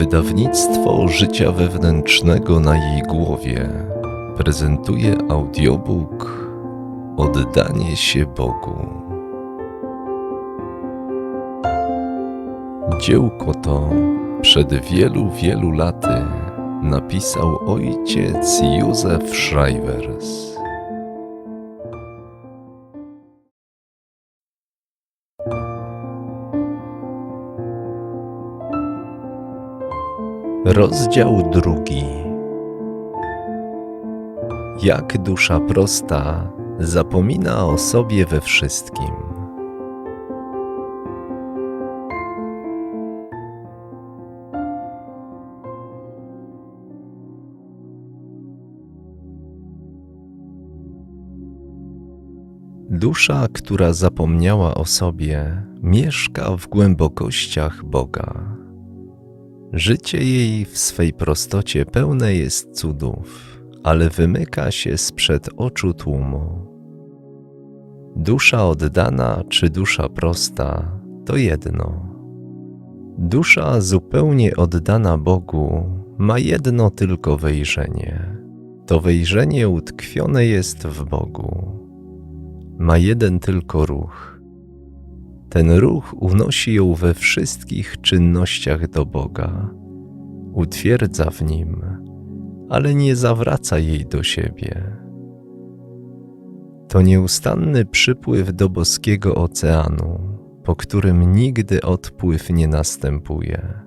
Wydawnictwo Życia Wewnętrznego na jej głowie prezentuje audiobook Oddanie się Bogu. Dziełko to przed wielu, wielu laty napisał ojciec Józef Schreivers. Rozdział drugi. Jak dusza prosta zapomina o sobie we wszystkim. Dusza, która zapomniała o sobie, mieszka w głębokościach Boga. Życie jej w swej prostocie pełne jest cudów, ale wymyka się sprzed oczu tłumu. Dusza oddana czy dusza prosta to jedno. Dusza zupełnie oddana Bogu ma jedno tylko wejrzenie. To wejrzenie utkwione jest w Bogu. Ma jeden tylko ruch. Ten ruch unosi ją we wszystkich czynnościach do Boga, utwierdza w nim, ale nie zawraca jej do siebie. To nieustanny przypływ do boskiego oceanu, po którym nigdy odpływ nie następuje.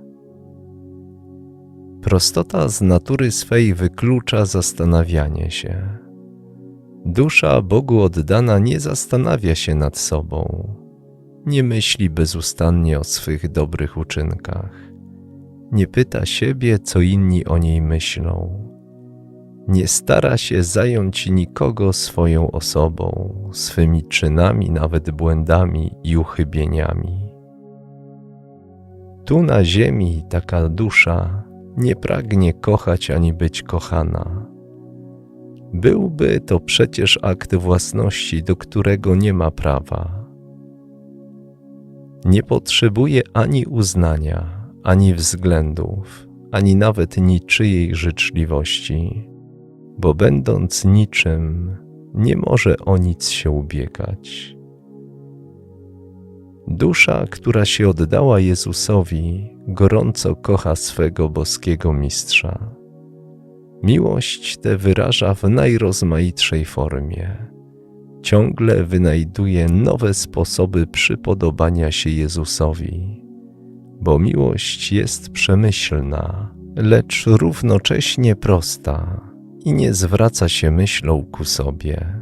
Prostota z natury swej wyklucza zastanawianie się. Dusza Bogu oddana nie zastanawia się nad sobą, nie myśli bezustannie o swych dobrych uczynkach, nie pyta siebie, co inni o niej myślą, nie stara się zająć nikogo swoją osobą, swymi czynami, nawet błędami i uchybieniami. Tu na ziemi taka dusza nie pragnie kochać ani być kochana. Byłby to przecież akt własności, do którego nie ma prawa. Nie potrzebuje ani uznania, ani względów, ani nawet niczyjej życzliwości bo będąc niczym, nie może o nic się ubiegać. Dusza, która się oddała Jezusowi, gorąco kocha swego boskiego mistrza. Miłość tę wyraża w najrozmaitszej formie. Ciągle wynajduje nowe sposoby przypodobania się Jezusowi, bo miłość jest przemyślna, lecz równocześnie prosta i nie zwraca się myślą ku sobie.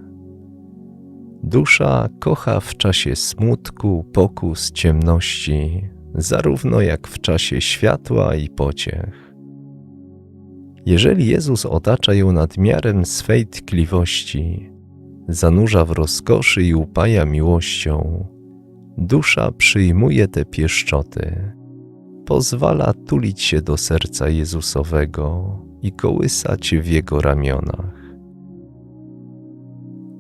Dusza kocha w czasie smutku, pokus, ciemności, zarówno jak w czasie światła i pociech. Jeżeli Jezus otacza ją nadmiarem swej tkliwości, zanurza w rozkoszy i upaja miłością, dusza przyjmuje te pieszczoty, pozwala tulić się do serca Jezusowego i kołysać w jego ramionach.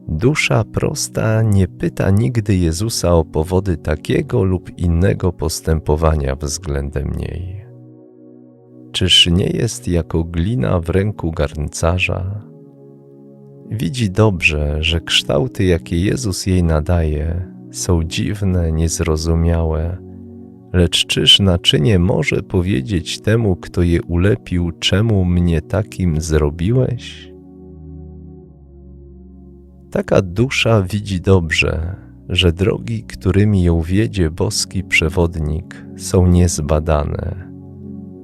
Dusza prosta nie pyta nigdy Jezusa o powody takiego lub innego postępowania względem niej. Czyż nie jest jako glina w ręku garncarza? Widzi dobrze, że kształty, jakie Jezus jej nadaje, są dziwne, niezrozumiałe Lecz czyż naczynie może powiedzieć temu, kto je ulepił, czemu mnie takim zrobiłeś? Taka dusza widzi dobrze, że drogi, którymi ją wiedzie boski przewodnik, są niezbadane.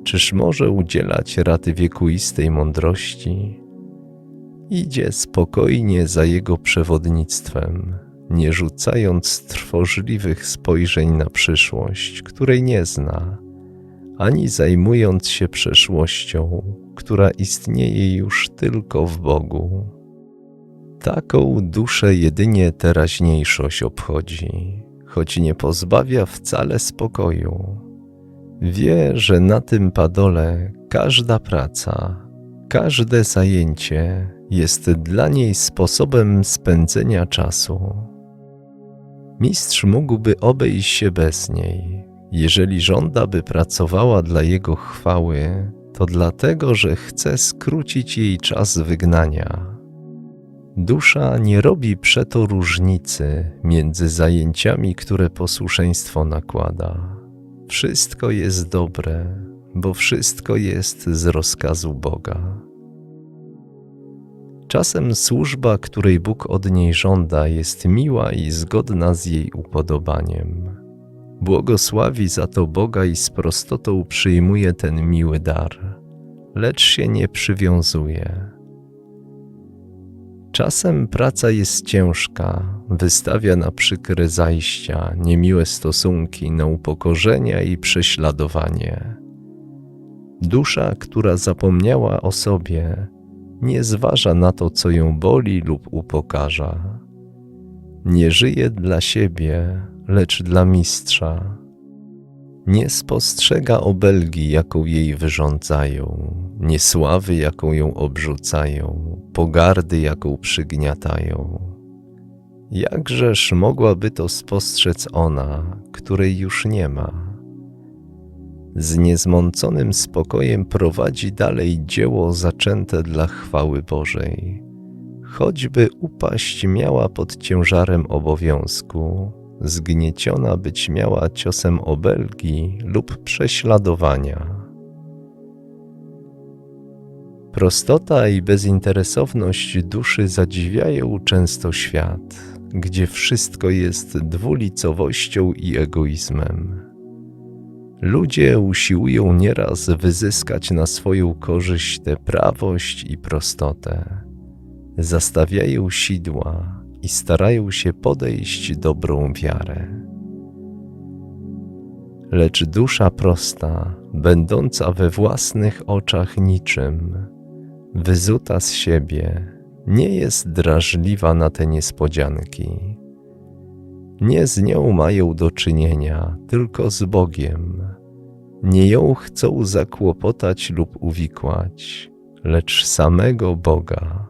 Czyż może udzielać rady wiekuistej mądrości? Idzie spokojnie za jego przewodnictwem nie rzucając trwożliwych spojrzeń na przyszłość, której nie zna, ani zajmując się przeszłością, która istnieje już tylko w Bogu. Taką duszę jedynie teraźniejszość obchodzi, choć nie pozbawia wcale spokoju. Wie, że na tym padole każda praca, każde zajęcie jest dla niej sposobem spędzenia czasu. Mistrz mógłby obejść się bez niej, Jeżeli żąda, by pracowała dla Jego chwały, to dlatego, że chce skrócić jej czas wygnania. Dusza nie robi przeto różnicy między zajęciami, które posłuszeństwo nakłada. Wszystko jest dobre, bo wszystko jest z rozkazu Boga. Czasem służba, której Bóg od niej żąda, jest miła i zgodna z jej upodobaniem. Błogosławi za to Boga i z prostotą przyjmuje ten miły dar, lecz się nie przywiązuje. Czasem praca jest ciężka, wystawia na przykre zajścia, niemiłe stosunki, na upokorzenia i prześladowanie. Dusza, która zapomniała o sobie, nie zważa na to, co ją boli lub upokarza. Nie żyje dla siebie, lecz dla mistrza. Nie spostrzega obelgi, jaką jej wyrządzają, nie sławy, jaką ją obrzucają, pogardy, jaką przygniatają. Jakżeż mogłaby to spostrzec ona, której już nie ma? Z niezmąconym spokojem prowadzi dalej dzieło zaczęte dla chwały Bożej. Choćby upaść miała pod ciężarem obowiązku, zgnieciona być miała ciosem obelgi lub prześladowania. Prostota i bezinteresowność duszy zadziwiają często świat, gdzie wszystko jest dwulicowością i egoizmem. Ludzie usiłują nieraz wyzyskać na swoją korzyść tę prawość i prostotę. Zastawiają sidła i starają się podejść dobrą wiarę. Lecz dusza prosta, będąca we własnych oczach niczym, wyzuta z siebie, nie jest drażliwa na te niespodzianki. Nie z nią mają do czynienia, tylko z Bogiem. Nie ją chcą zakłopotać lub uwikłać, lecz samego Boga.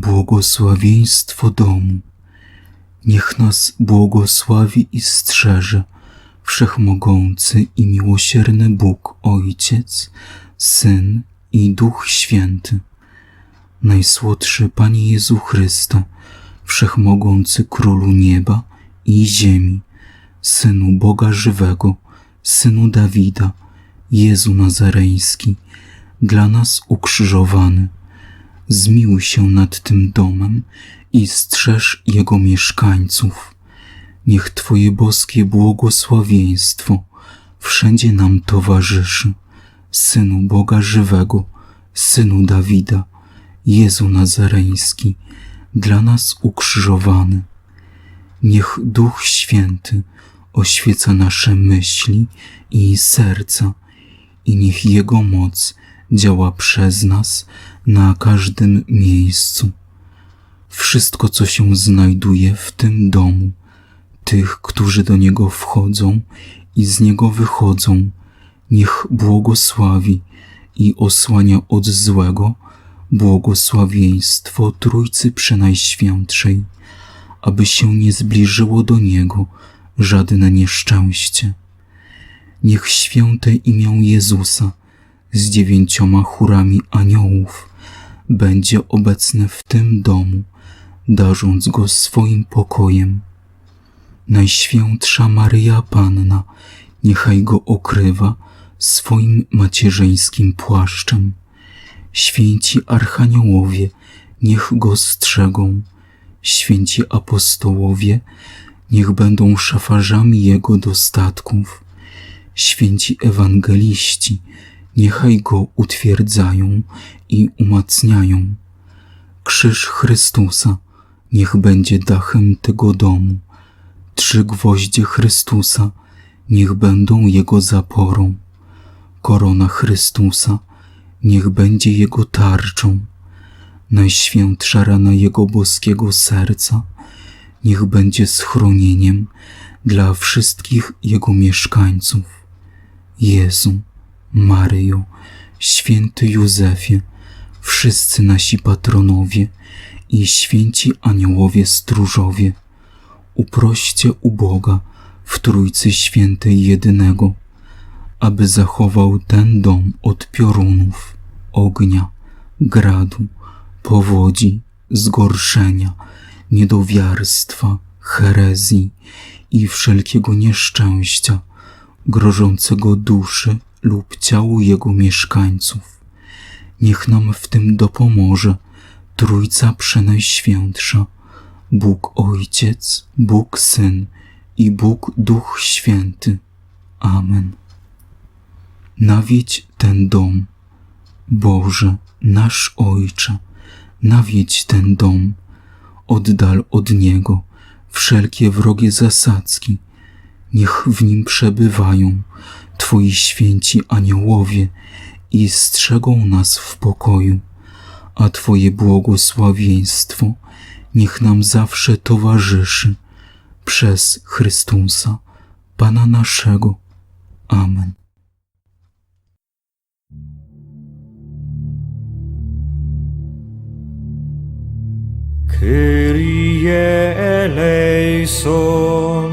Błogosławieństwo domu. Niech nas błogosławi i strzeże Wszechmogący i miłosierny Bóg Ojciec, Syn i Duch Święty. Najsłodszy Panie Jezu Chryste, Wszechmogący Królu Nieba i Ziemi, Synu Boga Żywego, Synu Dawida, Jezu Nazareński, dla nas ukrzyżowany. Zmiłuj się nad tym domem i strzeż jego mieszkańców. Niech Twoje boskie błogosławieństwo wszędzie nam towarzyszy. Synu Boga żywego, Synu Dawida, Jezu Nazareński, dla nas ukrzyżowany. Niech Duch Święty oświeca nasze myśli i serca i niech Jego moc działa przez nas na każdym miejscu. Wszystko, co się znajduje w tym domu, tych, którzy do niego wchodzą i z niego wychodzą, niech błogosławi i osłania od złego błogosławieństwo Trójcy Przenajświętszej, aby się nie zbliżyło do niego żadne nieszczęście. Niech święte imię Jezusa z dziewięcioma chórami aniołów będzie obecne w tym domu, darząc go swoim pokojem. Najświętsza Maryja Panna, niechaj go okrywa swoim macierzyńskim płaszczem. Święci archaniołowie, niech go strzegą. Święci apostołowie, niech będą szafarzami jego dostatków. Święci ewangeliści, niechaj go utwierdzają i umacniają. Krzyż Chrystusa, niech będzie dachem tego domu. Trzy gwoździe Chrystusa, niech będą jego zaporą. Korona Chrystusa, niech będzie jego tarczą. Najświętsza rana jego boskiego serca, niech będzie schronieniem dla wszystkich jego mieszkańców. Jezu, Maryjo, święty Józefie, wszyscy nasi patronowie i święci aniołowie stróżowie, uproście u Boga w Trójcy Świętej Jedynego, aby zachował ten dom od piorunów, ognia, gradu, powodzi, zgorszenia, niedowiarstwa, herezji i wszelkiego nieszczęścia grożącego duszy lub ciału jego mieszkańców. Niech nam w tym dopomoże Trójca Przenajświętsza, Bóg Ojciec, Bóg Syn i Bóg Duch Święty. Amen. Nawiedź ten dom, Boże, nasz Ojcze, nawiedź ten dom, oddal od niego wszelkie wrogie zasadzki, niech w nim przebywają Twoi święci aniołowie i strzegą nas w pokoju, a Twoje błogosławieństwo niech nam zawsze towarzyszy przez Chrystusa, Pana naszego. Amen. Kyrie eleison,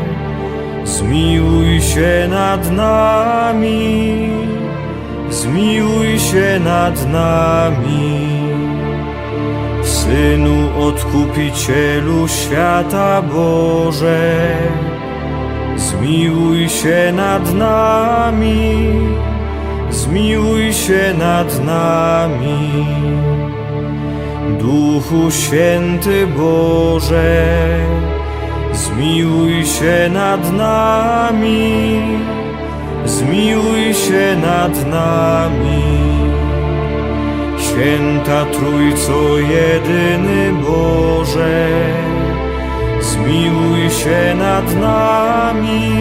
zmiłuj się nad nami, zmiłuj się nad nami. Synu Odkupicielu świata Boże, zmiłuj się nad nami, zmiłuj się nad nami. Duchu Święty Boże, Zmiłuj się nad nami, zmiłuj się nad nami. Święta Trójco, jedyny Boże, zmiłuj się nad nami,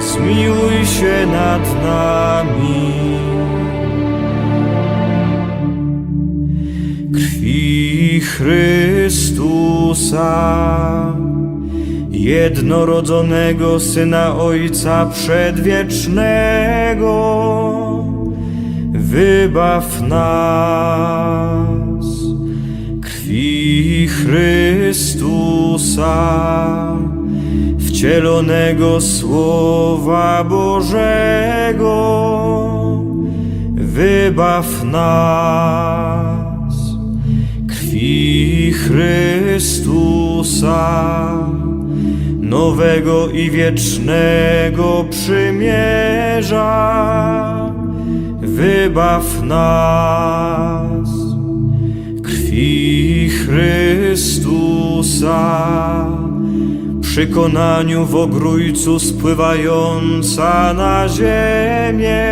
zmiłuj się nad nami. Krwi Chrystusa jednorodzonego Syna Ojca Przedwiecznego, wybaw nas krwi Chrystusa, wcielonego Słowa Bożego, wybaw nas krwi Chrystusa, nowego i wiecznego przymierza, wybaw nas krwi Chrystusa, przekonaniu w ogrójcu spływająca na ziemię,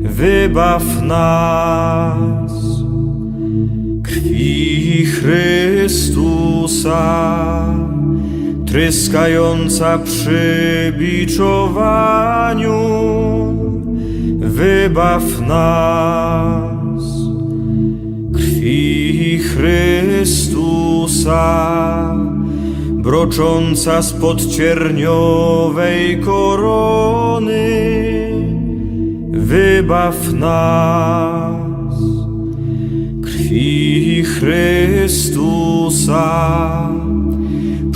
wybaw nas krwi Chrystusa, tryskająca przy biczowaniu, wybaw nas. Krwi Chrystusa, brocząca spod cierniowej korony, wybaw nas. Krwi Chrystusa,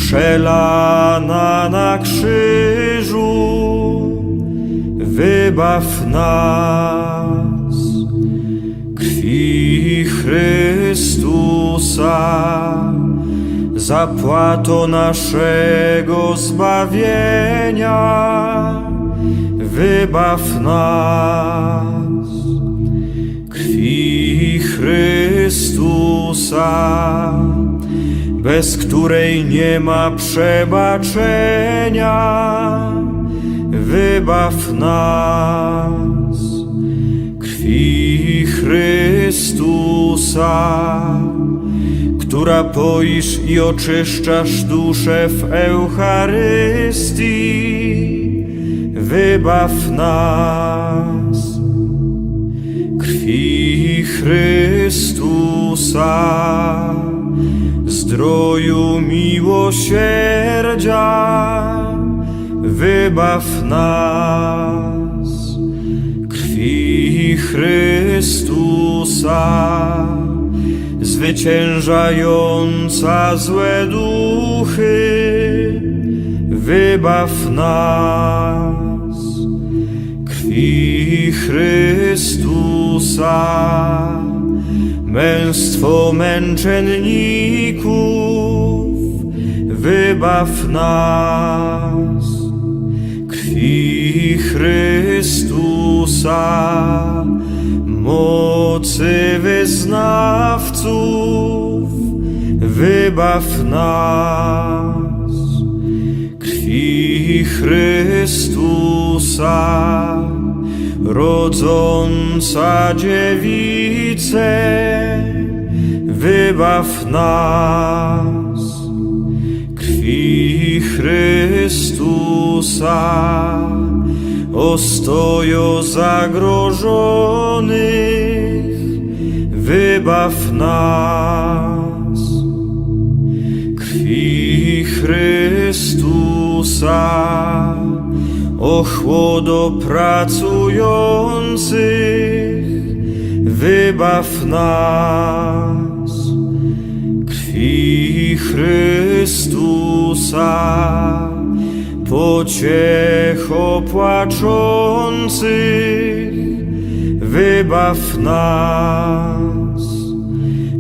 przelana na krzyżu, wybaw nas. Krwi Chrystusa, zapłato naszego zbawienia, wybaw nas. Krwi Chrystusa, bez której nie ma przebaczenia, wybaw nas krwi Chrystusa, która poisz i oczyszczasz duszę w Eucharystii, wybaw nas krwi Chrystusa, zdroju miłosierdzia, wybaw nas krwi Chrystusa, zwyciężająca złe duchy, wybaw nas krwi Chrystusa, męstwo męczenników, wybaw nas. Krwi Chrystusa, mocy wyznawców, wybaw nas. Krwi Chrystusa, rodząca dziewicę, wybaw nas. Krwi Chrystusa, ostojo zagrożonych, wybaw nas. Krwi Chrystusa, ochłodo pracujących, wybaw nas. Krwi Chrystusa, pociecho płaczących, wybaw nas.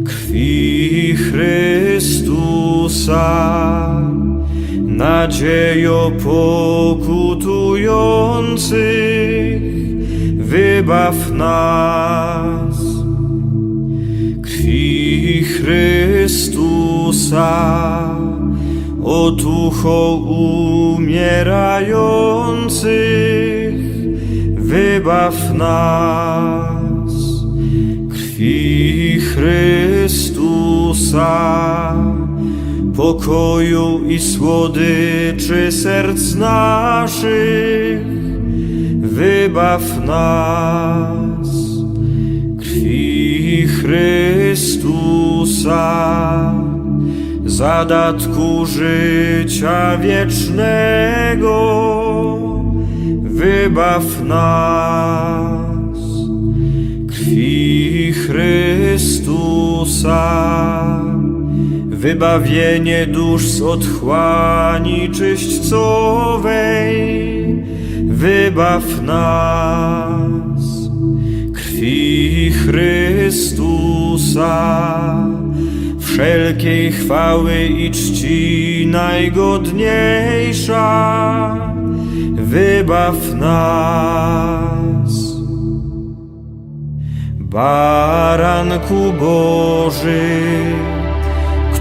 Krwi Chrystusa, nadziejo pokutujących, wybaw nas. Krwi Chrystusa, otucho umierających, wybaw nas. Krwi Chrystusa, pokoju i słodyczy serc naszych, wybaw nas krwi Chrystusa, zadatku życia wiecznego, wybaw nas krwi Chrystusa. Wybawienie dusz z otchłani czyśćcowej, wybaw nas krwi Chrystusa, wszelkiej chwały i czci najgodniejsza, wybaw nas. Baranku Boży,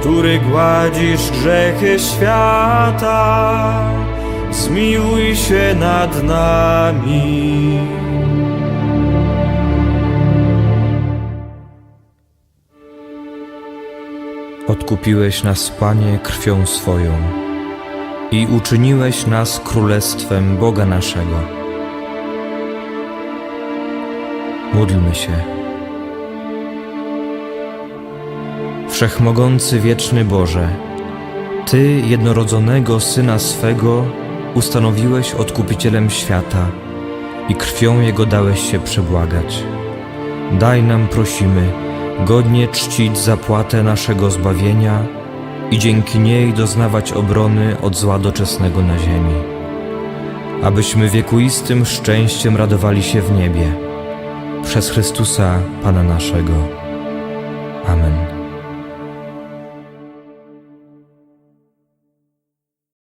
który gładzisz grzechy świata, zmiłuj się nad nami. Odkupiłeś nas, Panie, krwią swoją i uczyniłeś nas królestwem Boga naszego. Módlmy się. Wszechmogący wieczny Boże, Ty jednorodzonego Syna swego ustanowiłeś odkupicielem świata i krwią Jego dałeś się przebłagać. Daj nam, prosimy, godnie czcić zapłatę naszego zbawienia i dzięki niej doznawać obrony od zła doczesnego na ziemi. Abyśmy wiekuistym szczęściem radowali się w niebie. Przez Chrystusa, Pana naszego. Amen.